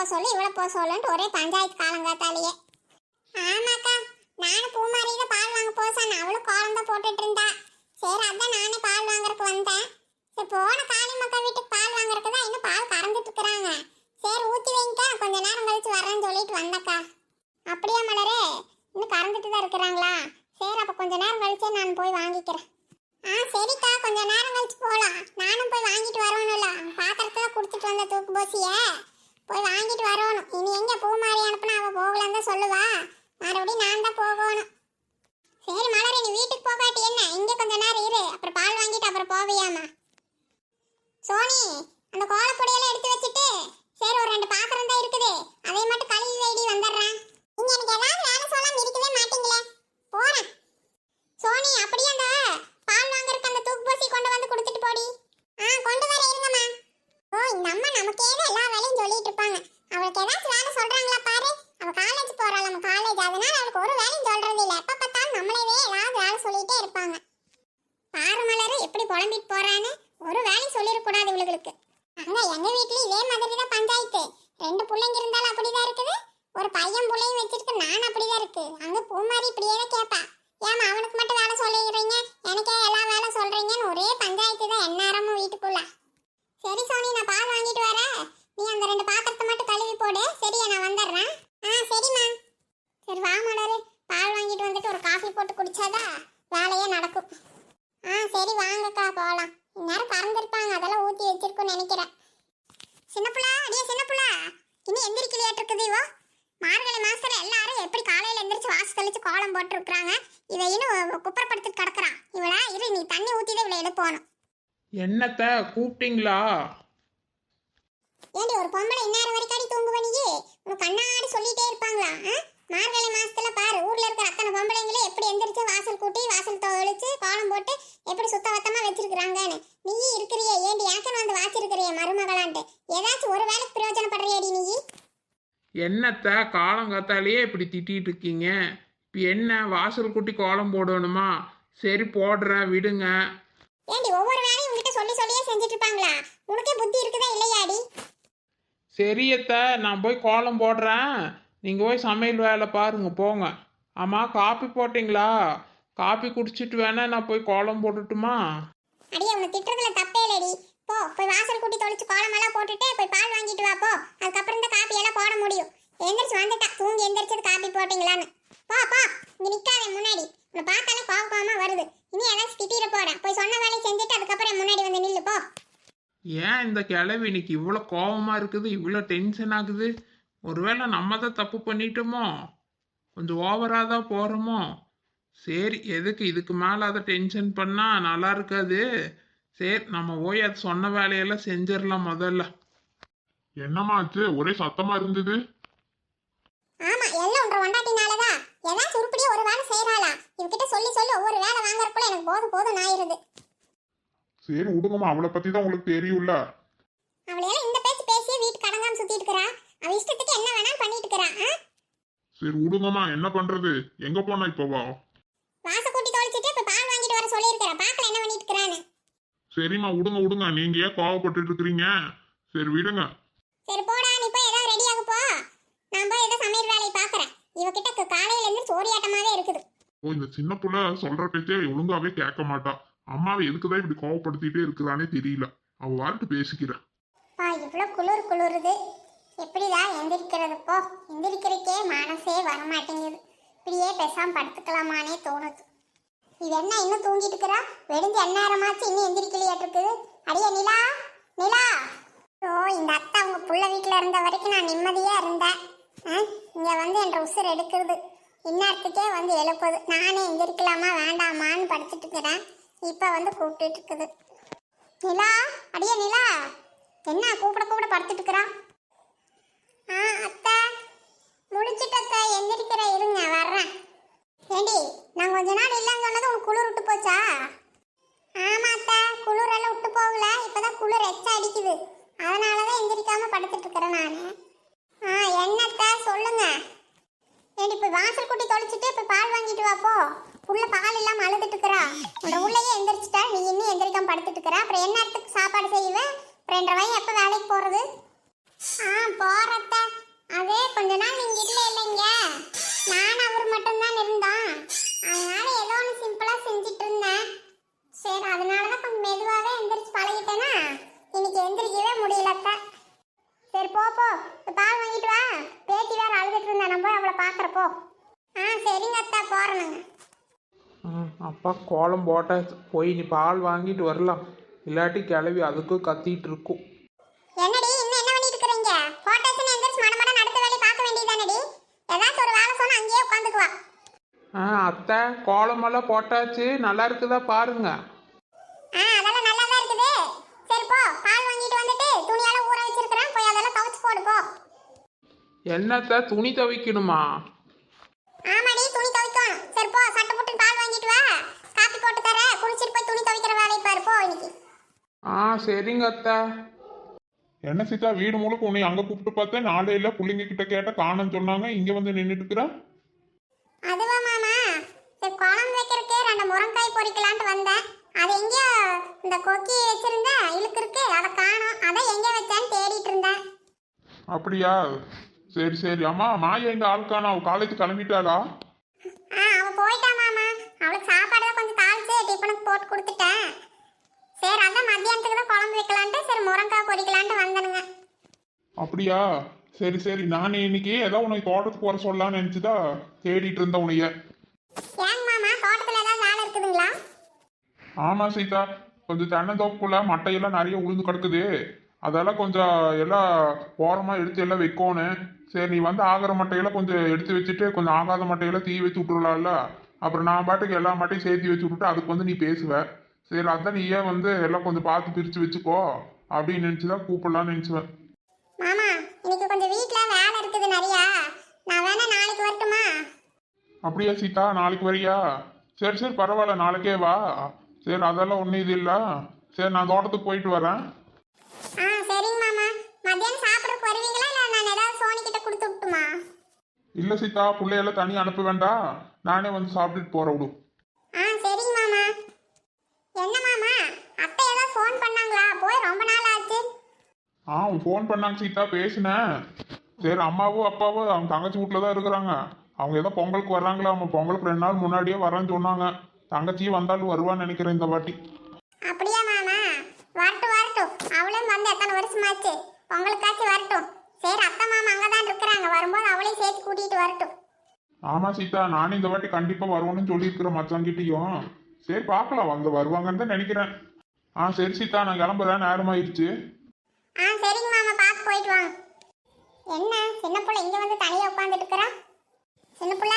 போக சொல்லு இவ்வளோ போக சொல்லுன்ட்டு ஒரே பஞ்சாயத்து காலங்காத்தாலேயே ஆமாக்கா நானும் பூமாரி பால் வாங்க போக சொன்னேன். அவளும் கோலம் தான் போட்டுட்டு இருந்தா. சரி அதான் நானே பால் வாங்குறதுக்கு வந்தேன். சரி போன காளி மக்கள் வீட்டுக்கு பால் வாங்குறதுக்கு தான் இன்னும் பால் கறந்துட்டு இருக்கிறாங்க. சரி ஊற்றி வைங்கக்கா கொஞ்ச நேரம் கழிச்சு வரேன்னு சொல்லிட்டு வந்தக்கா. அப்படியா மலரே இன்னும் கறந்துட்டு தான் இருக்கிறாங்களா? சரி அப்போ கொஞ்ச நேரம் கழிச்சே நான் போய் வாங்கிக்கிறேன். ஆ சரிக்கா கொஞ்ச நேரம் கழிச்சு போகலாம் நானும் போய் வாங்கிட்டு வரணும்ல பாத்திரத்தை கொடுத்துட்டு வந்த தூக்கு போசிய. போய் வாங்கிட்டு வரணும். இனி எங்க பூ மாறி அனுப்புனா அவ போகலன்னு தான் சொல்லுவா. மறுபடியும் நான் தான் போகணும். சரி மலர் நீ வீட்டுக்கு போகாட்டி என்ன? இங்கே கொஞ்ச நேரம் இரு. அப்புறம் பால் வாங்கிட்டு அப்புறம் போவியாமா சோனி அந்த கோலப்பொடியெல்லாம் எடுத்து வச்சுட்டு சரி ஒரு ரெண்டு பாத்திரம் தான் இருக்குது. அதை மட்டும் கழுவி வைடி வந்துடுறேன். நீங்க எனக்கு ஏதாவது வேலை சொல்லாம இருக்கவே மாட்டீங்களே. போறேன். சோனி அப்படியே அந்த பால் வாங்குறதுக்கு அந்த தூக்கு போசி கொண்டு வந்து கொடுத்துட்டு போடி. ஆ கொண்டு வர இருங்கம்மா. ஓ இந்த அம்மா நமக்கே தான் எல்லா வேலையும் சொல்லிட்டு இருப்பாங்க அவளுக்கு ஏதாச்சும் வேலை சொல்றாங்களா பாரு அவ காலேஜ் போறாள் நம்ம காலேஜ் அதனால அவளுக்கு ஒரு வேலையும் சொல்றது இல்ல எப்ப பார்த்தாலும் நம்மளவே ஏதாவது வேலை சொல்லிட்டே இருப்பாங்க பாரு மலரு எப்படி புலம்பிட்டு போறான்னு ஒரு வேலையும் சொல்லிடக்கூடாது இவளுகளுக்கு அங்க எங்க வீட்லயும் இதே மாதிரி தான் பஞ்சாயத்து ரெண்டு பிள்ளைங்க இருந்தாலும் அப்படிதான் இருக்குது ஒரு பையன் பிள்ளையும் வச்சிருக்கு நான் அப்படிதான் இருக்கு அங்க இப்படியே தான் கேப்பா. ஏமா அவனுக்கு மட்டும் வேலை சொல்லிடுறீங்க? எனக்கே எல்லா வேலை சொல்றீங்கன்னு ஒரே பஞ்சாயத்து தான் எந்நேரமும் வீட்டுக்குள்ள. சரி சோனி நான் பால் வாங்கிட்டு வரேன். நீ அந்த ரெண்டு பாத்திரத்தை மட்டும் கழுவி போடு. சரியா நான் வந்துடுறேன். ஆ சரிம்மா. சரி வா மலரு. பால் வாங்கிட்டு வந்துட்டு ஒரு காஃபி போட்டு குடிச்சாதா வேலையே நடக்கும். ஆ சரி வாங்கக்கா போகலாம் இந்நேரம் பறந்துருப்பாங்க. அதெல்லாம் ஊற்றி வச்சிருக்குன்னு நினைக்கிறேன். சின்னப்புள்ளா அடியே சின்னப்புள்ளா இன்னும் எந்திரிக்கலையாட்டு இருக்குது இவோ. மார்கழி மாசத்துல எல்லாரும் எப்படி காலையில எந்திரிச்சு வாசல் தெளிச்சு கோலம் போட்டுருக்குறாங்க இவ இன்னும் குப்பரப்படுத்திட்டு கிடக்குறான். இவளா இரு நீ தண்ணி ஊத்தி தான் இவளை எழுப்பணும் என்னத்த கூப்பிட்டீங்களா? ஏண்டி ஒரு பொம்பளை இந்நேரம் வரைக்கும் தூங்குவ நீ உனக்கு கண்ணாடி சொல்லிட்டே இருப்பாங்களா ஆ? மார்கழி மாசத்துல பாரு ஊர்ல இருக்கிற அத்தனை பொம்பளைங்களே எப்படி எந்திரிச்சு வாசல் கூட்டி வாசல் தொழிச்சு கோலம் போட்டு எப்படி சுத்தபத்தமா வச்சிருக்கிறாங்கன்னு நீ இருக்கிறியே ஏண்டி ஏக்கன் வந்து வாச்சிருக்கிறிய மருமகளான்ட்டு ஏதாச்சும் ஒரு வேலைக்கு பிரயோஜனப்படுறியடி நீ என்னத்த காலங்காத்தாலேயே இப்படி திட்டிட்டு இருக்கீங்க இப்போ என்ன வாசல் குட்டி கோலம் போடணுமா? சரி போடுறேன் விடுங்க. ஏண்டி ஒவ்வொரு வேலையும் உங்ககிட்ட சொல்லி சொல்லியே செஞ்சுட்டு இருப்பாங்களா உனக்கே புத்தி இருக்குதா இல்லையாடி? சரியத்த நான் போய் கோலம் போடுறேன் நீங்கள் போய் சமையல் வேலை பாருங்க போங்க. ஆமாம் காப்பி போட்டிங்களா? காப்பி குடிச்சிட்டு வேணா நான் போய் கோலம் போட்டுட்டுமா அடியே உன்னை திட்டுறதுல தப்பே இல்லடி. போ போய் வாசல் கூட்டி தொளிச்சு கோலமெல்லாம் போட்டுட்டு போய் பால் வாங்கிட்டு வா போ. அதுக்கப்புறம் இந்த காப்பி எல்லாம் போட முடியும். எந்திரிச்சு வந்துட்டா தூங்கி எந்திரிச்சது காப்பி போட்டீங்களான்னு. போ போ. இங்கே நிற்காத முன்னாடி. உன்னை பார்த்தாலே கோவ கோவமா வருது. இனி ஏதாச்சும் திட்டிட போறேன். போய் சொன்ன வேலையை செஞ்சுட்டு அதுக்கப்புறம் முன்னாடி வந்து நில்லு போ. ஏன் இந்த கிழவி இன்னைக்கு இவ்வளோ கோவமா இருக்குது இவ்வளோ டென்ஷன் ஆகுது? ஒருவேளை நம்ம தான் தப்பு பண்ணிட்டோமோ? கொஞ்சம் ஓவராக தான் போகிறோமோ சரி எதுக்கு இதுக்கு மேலே அதை டென்ஷன் பண்ணால் நல்லா இருக்காது. சரி நம்ம போய் அது சொன்ன வேலையெல்லாம் செஞ்சிடலாம் முதல்ல. என்னமாச்சு ஒரே சத்தமா இருந்தது. ஆமா எல்லாம் உன்ற ஒண்டாட்டினாலதான் ஏதாச்சும் உருப்படியா ஒரு வேலை செய்யறாளா இவகிட்ட சொல்லி சொல்லி ஒவ்வொரு வேலை வாங்குறப்பல எனக்கு போதும் போதும் ஆயிருது சரி விடுங்கம்மா. அவளை பத்தி தான் உங்களுக்கு தெரியும்ல. அவளையெல்லாம் இந்த பேச்சு பேசியே வீட்டு கடங்காம சுத்திட்டு இருக்கிறா. அவ இஷ்டத்துக்கு என்ன வேணாலும் பண்ணிட்டு இருக்கிறா ஆ? சரி விடுங்கம்மா. என்ன பண்றது? எங்க போனா இப்போ வா வாச கூட்டி தொலைச்சிட்டு இப்ப பால் வாங்கிட்டு வர சொல்லியிருக்கிறா பாக்கல என்ன பண்ணிட்டு இருக்கிறான்னு சரிம்மா விடுங்க விடுங்க நீங்க ஏன் கோவப்பட்டுட்டு இருக்கிறீங்க? சரி விடுங்க. சரி போடா. நீ போய் ஏதாவது ரெடி ஆகு போ. நான் போய் ஏதோ சமையல் வேலையை பாக்குறேன். இவகிட்ட காலையில இருந்து சோரியாட்டமாவே இருக்குது. ஓ இந்த சின்ன புள்ள சொல்ற பேச்சே ஒழுங்காவே கேட்க மாட்டா. அம்மாவை எதுக்குதான் இப்படி கோவப்படுத்திட்டே இருக்குதானே தெரியல. அவ வாழ்க்கை பேசிக்கிறேன் பா இவ்வளோ குளிர் குளிருது. எப்படிதான் எந்திரிக்கிறது? போ. எந்திரிக்கிறதுக்கே மனசே வரமாட்டேங்குது. இப்படியே பேசாம படுத்துக்கலாமானே தோணுது. இது என்ன இன்னும் தூங்கிட்டு இருக்கிறா? வெடிஞ்சு எந்நேரமாச்சு இன்னும் எந்திரிக்கலையாட்டு இருக்குது அடியே நிலா நிலா. ஓ இந்த அத்தை அவங்க புள்ள வீட்டில் இருந்த வரைக்கும் நான் நிம்மதியாக இருந்தேன். ஆ, வந்து என்ற உசுர் எடுக்கிறது இந்நேரத்துக்கே வந்து எழுப்புது. நானே எந்திரிக்கலாமா வேண்டாமான்னு படுத்துட்டு இருக்கிறேன். இப்போ வந்து கூப்பிட்டுட்டு இருக்குது நிலா அடியே நிலா. என்ன கூப்பிட கூப்பிட படுத்துட்டு இருக்கிறா? ஆ அத்தை. எந்திரிக்கிற இருங்க வர்றேன். ஏண்டி நான் கொஞ்ச நாள் இல்லைன்னு சொன்னது உனக்கு குளிர் விட்டு போச்சா? ஆமா அத்தா குளிர் எல்லாம் விட்டு போகல. இப்பதான் குளிர் எச்சா அடிக்குது. அதனாலதான் எந்திரிக்காம படுத்துட்டு இருக்கிறேன் நானு. ஆ என்னத்தா சொல்லுங்க. ஏண்டி இப்போ வாசல் குட்டி தொலைச்சிட்டு இப்போ பால் வாங்கிட்டு வா போ. உள்ள பால் இல்லாம அழுதுட்டு இருக்கிறா. உன்ற உள்ளேயே எந்திரிச்சிட்டா. நீ இன்னும் எந்திரிக்காம படுத்துட்டு இருக்கிற. அப்புறம் என்ன இடத்துக்கு சாப்பாடு செய்வேன் அப்புறம் என்ற வயசு எப்போ வேலைக்கு போறது? ஆ போறத்த அதே கொஞ்ச நாள் நீங்க இல்லை இல்லைங்க. நான் அவர் மட்டும்தான் இருந்தோம். அதனால ஏதோ ஒன்று சிம்பிளா செஞ்சுட்டு இருந்தேன் சரி அதனாலதான் கொஞ்சம் மெதுவாவே எந்திரிச்சு பழகிட்டேனா? இன்னைக்கு எந்திரிக்கவே முடியலத்த சரி போ போ. பால் வாங்கிட்டு வா. பேத்தி வேற அழுதுட்டு இருந்தா நம்ம அவளை பாக்குறப்போ ஆ சரிங்க அத்தா போறேனுங்க. அப்பா கோலம் போட்டாச்சு. போய் நீ பால் வாங்கிட்டு வரலாம். இல்லாட்டி கிளவி அதுக்கும் கத்திட்டு இருக்கும். என்னடி இன்னும் என்ன பண்ணிட்டு இருக்கறீங்க? போட்டாச்சுன்னு எந்திரிச்சு மட மட அடுத்த வேலையை பார்க்க வேண்டியதானடி ஏதாச்சும் ஒரு வேலை சொன்னா அங்கேயே உட்காந்துக்குவா. ஆ அத்தை கோலமெல்லாம் போட்டாச்சு. நல்லா இருக்குதா பாருங்க. ஆ அதெல்லாம் நல்லா தான் இருக்குது. சரி போ பால் வாங்கிட்டு வந்துட்டு துணியெல்லாம் ஊற வச்சிருக்கிறேன். போய் அதெல்லாம் துவைச்சு போடு போ. என்னத்த துணி துவைக்கணுமா? ஆமாடி துணி துவைக்கணும். சரி போ சட்டை போட்டு பால் வாங்கிட்டு வா. காப்பி போட்டு தர குளிச்சிட்டு போய் துணி துவைக்கிற வேலையை பாரு போ இன்னைக்கு. ஆ சரிங்க அத்தை. என்ன சீதா வீடு முழுக்க உன்னை அங்க கூப்பிட்டு பார்த்தேன். நாளே இல்ல பிள்ளைங்க கிட்ட கேட்ட காணோம்னு சொன்னாங்க. இங்க வந்து நின்றுட்டு இருக்கிற? அதுவா மாமா. சரி குழம்பு வைக்கிறதுக்கு ரெண்டு முருங்காய் பொரிக்கலான்ட்டு வந்தேன். அது எங்கேயோ இந்த கொக்கி வச்சிருந்தேன் இழுக்கு இருக்கு அதை காணோம். அதான் எங்க வச்சேன்னு தேடிட்டு இருந்தேன். அப்படியா? சரி சரி. அம்மா மாயா எங்க ஆளுக்கான? அவ காலேஜ் கிளம்பிட்டாளா ஆ அவ போயிட்டா மாமா அவளுக்கு சாப்பாடு தான் கொஞ்சம் தாளிச்சு டிஃபனுக்கு போட்டு கொடுத்துட்டேன் சரி அதான் மத்தியானத்துக்கு தான் குழம்பு வைக்கலான்ட்டு சரி முருங்காய் பொரிக்கலான்ட்டு வந்தனுங்க. அப்படியா? சரி சரி. நான் இன்னைக்கு ஏதோ உனக்கு தோட்டத்துக்கு வர சொல்லலாம்னு நினைச்சுதா தேடிட்டு இருந்த உனைய ஏங்க மாமா தோட்டத்தில் ஏதாவது வேலை இருக்குதுங்களா? ஆமா சீதா. கொஞ்சம் தென்னந்தோப்புக்குள்ள மட்டையெல்லாம் நிறைய உளுந்து கிடக்குது. அதெல்லாம் கொஞ்சம் எல்லாம் ஓரமா எடுத்து எல்லாம் வைக்கணும் சரி நீ வந்து ஆகிற மட்டையெல்லாம் கொஞ்சம் எடுத்து வச்சுட்டு கொஞ்சம் ஆகாத மட்டையெல்லாம் தீ வச்சு விட்டுறலாம்ல அப்புறம் நான் பாட்டுக்கு எல்லா மட்டையும் சேர்த்து வச்சு விட்டுட்டு அதுக்கு வந்து நீ பேசுவ. சரி அதான் நீ ஏன் வந்து எல்லாம் கொஞ்சம் பார்த்து பிரித்து வச்சுக்கோ அப்படின்னு நினச்சிதான் கூப்பிடலாம்னு நினச்சுவேன். மாமா இன்னைக்கு கொஞ்சம் வீட்டில் வேலை இருக்குது நிறையா. நான் வேணா நாளைக்கு வரட்டுமா? அப்படியா சீதா நாளைக்கு வரியா? சரி சரி பரவாயில்ல நாளைக்கே வா. சரி அதெல்லாம் ஒன்றும் இது இல்லை. சரி நான் தோட்டத்துக்கு போயிட்டு வரேன். ஆ சரிங்க மாமா. மத்தியானம் சாப்பிட்றதுக்கு வருவீங்களா இல்லை நான் ஏதாவது சோனி கிட்ட கொடுத்து விட்டுமா இல்லை சீதா பிள்ளையெல்லாம் தனியாக அனுப்ப வேண்டாம். நானே வந்து சாப்பிட்டுட்டு போகிறேன் விடு ஆ சரிங்க மாமா என்ன மாமா அத்தை ஏதாவது ஃபோன் பண்ணாங்களா போய் ரொம்ப நாள் ஆச்சு ஆ ஃபோன் பண்ணாங்க சீதா பேசினேன் சரி அம்மாவும் அப்பாவும் அவங்க தங்கச்சி வீட்டில் தான் இருக்கிறாங்க. அவங்க ஏதோ பொங்கலுக்கு வர்றாங்களா? அவங்க பொங்கலுக்கு ரெண்டு நாள் முன்னாடியே வரேன்னு சொன்னாங்க. தங்கச்சியும் வந்தாலும் வருவான்னு நினைக்கிறேன் இந்த வாட்டி. அப்படியா மாமா? வரட்டும் வரட்டும். அவளும் வந்து எத்தனை வருஷமாச்சு? உங்களுக்காச்சும் வரட்டும். சரி அத்தை மாமா அங்கே தான் இருக்கிறாங்க. வரும்போது அவளையும் சேர்த்து கூட்டிகிட்டு வரட்டும். ஆமாம் சீதா. நானும் இந்த வாட்டி கண்டிப்பாக வருவேன்னு சொல்லியிருக்கிறேன் மச்சாங்கிட்டையும் சரி பார்க்கலாம். வந்து வருவாங்கன்னு தான் நினைக்கிறேன். ஆ சரி சீதா. நான் கிளம்புறேன். நேரமாயிருச்சு. ஆ சரிங்க மாமா பார்த்து போயிட்டு வாங்க. என்ன சின்ன புள்ள இங்கே வந்து தனியாக உட்காந்துட்டு இருக்கிறா? சின்ன புள்ள?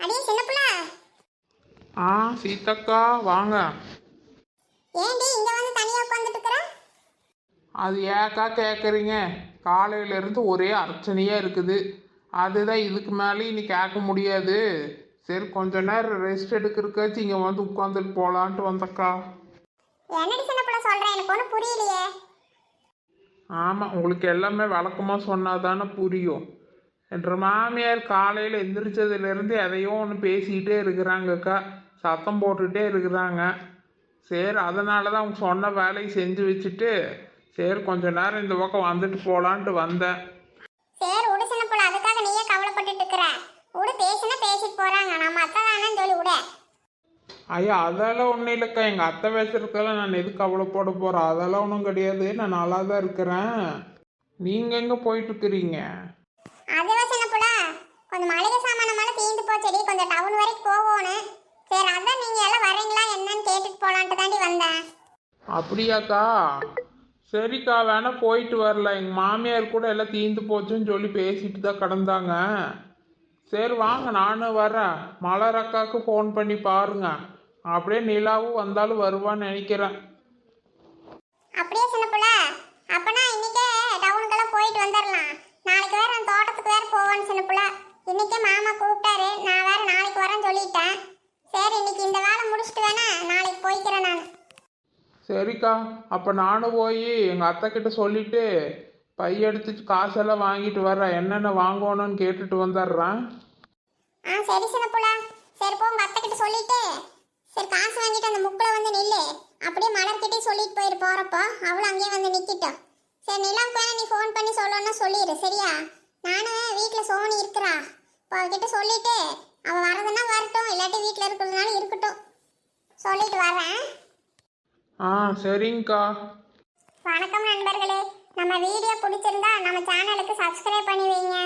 அடியே சின்ன புள்ள. ஆ சீத்தக்கா வாங்க. ஏண்டி இங்கே வந்து தனியாக உட்காந்துட்டு இருக்கிறா? அது ஏக்கா கேட்குறீங்க காலையிலேருந்து ஒரே அர்ச்சனையாக இருக்குது. அதுதான் இதுக்கு மேலேயும் நீ கேட்க முடியாது. சரி கொஞ்ச நேரம் ரெஸ்ட் எடுக்கிறக்காச்சும் இங்கே வந்து உட்காந்துட்டு போகலான்ட்டு வந்தக்கா. என்னடி சின்ன புள்ள சொல்கிறேன் எனக்கு ஒன்றும் புரியலையே. ஆமாம் உங்களுக்கு எல்லாமே வழக்கமாக சொன்னால் தானே புரியும். என்ற மாமியார் காலையில் எந்திரிச்சதுலேருந்து எதையோ ஒன்று பேசிக்கிட்டே இருக்கிறாங்கக்கா சத்தம் போட்டுகிட்டே இருக்கிறாங்க. சரி அதனால தான் அவங்க சொன்ன வேலையை செஞ்சு வச்சுட்டு சரி கொஞ்ச நேரம் இந்த பக்கம் வந்துட்டு போகலான்ட்டு வந்தேன். சரி விடு சின்ன அதுக்காக நீயே கவலைப்பட்டுட்டு இருக்கிற. விடு பேசுனா பேசிட்டு போகிறாங்க நம்ம அத்தை தானே சொல்லி விட ஐயா அதெல்லாம் ஒன்றும் இல்லைக்கா. எங்கள் அத்தை பேசுறதுக்கெல்லாம் நான் எதுக்கு கவலைப்பட போகிறேன் அதெல்லாம் ஒன்றும் கிடையாது. நான் நல்லா தான் இருக்கிறேன். நீங்கள் எங்கே போயிட்டுருக்கிறீங்க? அதுவா சின்ன புள்ள. கொஞ்சம் மளிகை சாமான் மேலே தீந்து போச்சடி கொஞ்சம் டவுன் வரைக்கும் போகணும் சரி அதான் நீங்கள் எல்லாம் வரீங்களா என்னன்னு கேட்டுட்டு போகலான்ட்டு தாண்டி வந்தேன். அப்படியாக்கா? சரிக்கா வேணா போயிட்டு வரல எங்கள் மாமியார் கூட எல்லாம் தீந்து போச்சுன்னு சொல்லி பேசிட்டு தான் கிடந்தாங்க. சரி வாங்க நானும் வரேன் மலர் அக்காவுக்கு ஃபோன் பண்ணி பாருங்க. அப்படியே நிலாவும் வந்தாலும் வருவான்னு நினைக்கிறேன். அப்படியே சின்ன புள்ள அப்பனா இன்னைக்கே டவுனுக்கெல்லாம் போயிட்டு வந்துடலாம் நாளைக்கு வேற என் தோட்டத்துக்கு வேற போவோன்னு சின்ன புள்ள. இன்னைக்கே மாமா கூப்பிட்டாரு. நான் வேற நாளைக்கு வரேன்னு சொல்லிட்டேன். சரி இன்னைக்கு இந்த வேலை முடிச்சுட்டு வேணா நாளைக்கு போய்க்கிறேன் நான். சரிக்கா அப்போ நானும் போய் எங்கள் அத்தை கிட்ட சொல்லிட்டு பை காசெல்லாம் வாங்கிட்டு வர்றேன். என்னென்ன வாங்கணும்னு கேட்டுட்டு வந்துடுறேன் ஆ சரி சின்ன புள்ள. சரி போ உங்கள் அத்தை கிட்ட சொல்லிட்டு சரி காசு வாங்கிட்டு அந்த முக்குல வந்து நில்லு. அப்படியே மலர்கிட்டே சொல்லிட்டு போயிரு போறப்போ. அவளும் அங்கேயே வந்து நிக்கிட்டோம். சரி நிலாவுக்கு வேணா நீ ஃபோன் பண்ணி சொல்லணும்னா சொல்லிடு சரியா? நானும் வீட்ல சோனி இருக்கிறா. இப்போ அவகிட்ட சொல்லிட்டு அவ வரதுன்னா வரட்டும் இல்லாட்டி வீட்ல இருக்கிறதுனால இருக்கட்டும். சொல்லிட்டு வரேன் ஆ சரிங்கக்கா. வணக்கம் நண்பர்களே. நம்ம வீடியோ பிடிச்சிருந்தா நம்ம சேனலுக்கு சப்ஸ்கிரைப் பண்ணி வைங்க.